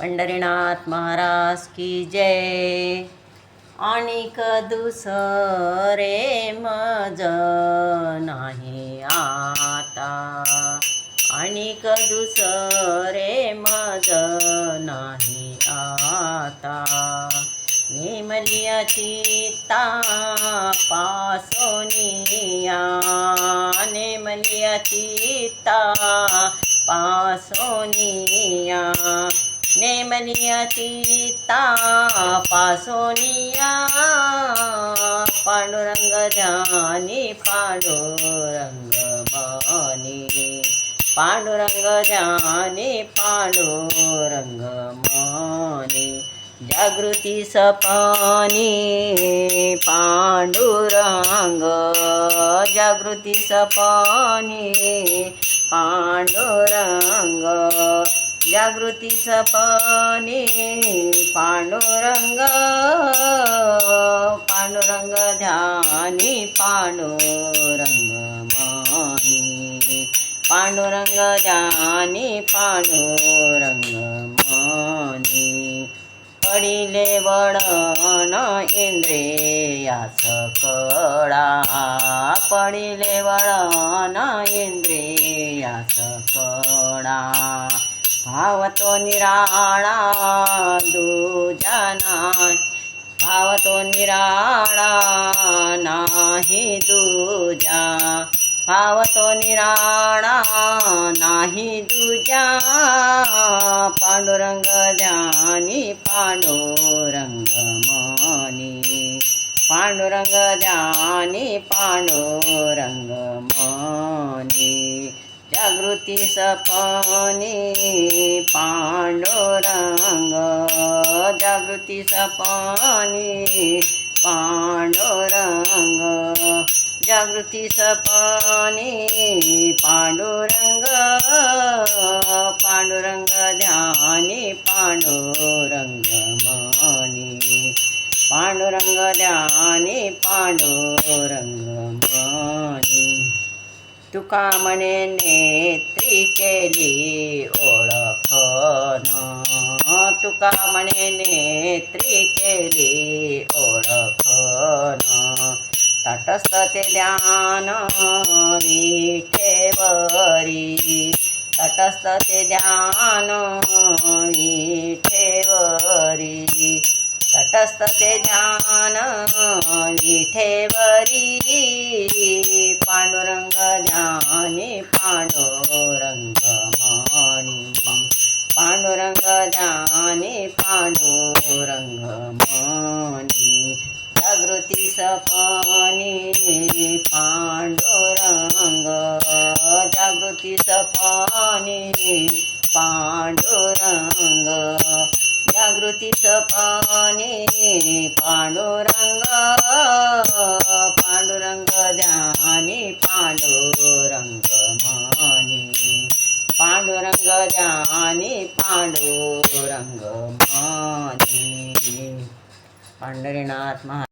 पंढरीनाथ महाराज की जय. आणि दुसरे मज नाही आता. आणि दुसरे मज नाही आता. नेमलिया चित्ता पासोनिया नेमलिया चित्ता पासोनिया नेमनिया चित्ता पासोनिया पांडुरंग ध्यानी पांडुरंग मानी पांडुरंग ध्यानी पांडुरंग मानी जागृती सपानी पांडुरंग जागृती सपानी पांडुरंग जागृती सपने पांडुरंग पांडुरंग ध्यानी पांडुरंग मानी पांडुरंग ध्यानी पांडुरंग मानी. पडिले वळण इंद्रियास कडा पडिले वळण इंद्रियास कडा. भावतो निराळा दुजना भावतो निराळा नाही दुजा भावतो निराळा नाही दुजा पांडुरंग ध्यानी पांडुरंग मनी पांडुरंग ध्यानी पांडुरंग मनी. जागृती सपानी पांडुरंग जागृती सपानी पांडुरंग जागृती सपानी पांडुरंग पांडुरंग ध्यानी पांडुरंग मानी पांडुरंग ध्यानी पांडुरंग तुका म्हणे नेत्री केली ओळखन तुका म्हणे नेत्री केली ओळखन तटस्थ ते ध्यान विठेवरी तटस्थ ते ध्यान विठेवरी तटस्थ ते ध्यान विठेवरी पांडुरंग ज्ञानी पांडुरंग मणी पांडुरंग ज्ञानी पांडुरंग मणी जागृती सपनी पांडुरंग. जागृती सपनी पांडुरंग. जागृती सपाने पांडुरंग पांडुरंग ध्यानी पांडुरंग मनी पांडुरंग ध्यानी पांडुरंग मनी. पांढरीनाथ महा